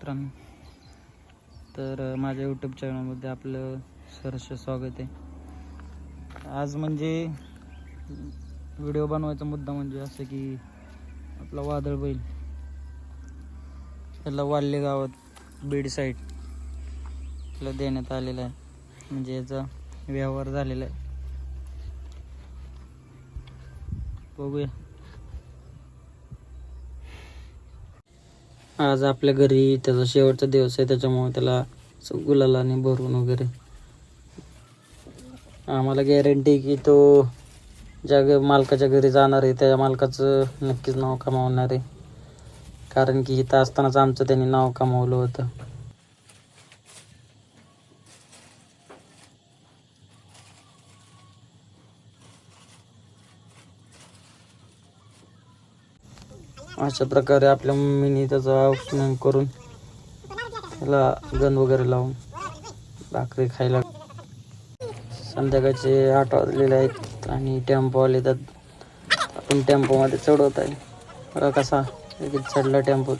मित्रांनो तर माझ्या यूट्यूब चॅनलमध्ये आपलं सहर्ष स्वागत आहे. आज म्हणजे व्हिडिओ बनवायचा मुद्दा म्हणजे असं की आपला वादळ बैल त्याला वाल्ले गावात बीड साईड देण्यात आलेला आहे. म्हणजे याचा व्यवहार झालेला आहे. बघूया. आज आपल्या घरी त्याचा शेवटचा दिवस आहे त्याच्यामुळे त्याला गुलाला गुलालाने भरून वगैरे. आम्हाला गॅरंटी की तो ज्या ग- मालकाच्या घरी जाणार आहे त्या मालकाचं नक्कीच नाव कमावणार आहे. कारण की इथं असतानाच आमचं त्यांनी नाव कमावलं होतं. अशा प्रकारे आपल्या मम्मीने त्याचं औषण करून त्याला गंध वगैरे लावून भाकरी खायला संध्याकाळचे आठ वाजलेले आहेत आणि टेम्पो आले तर आपण टेम्पोमध्ये चढवत आहे. बघा कसा लगेच चढला टेम्पोत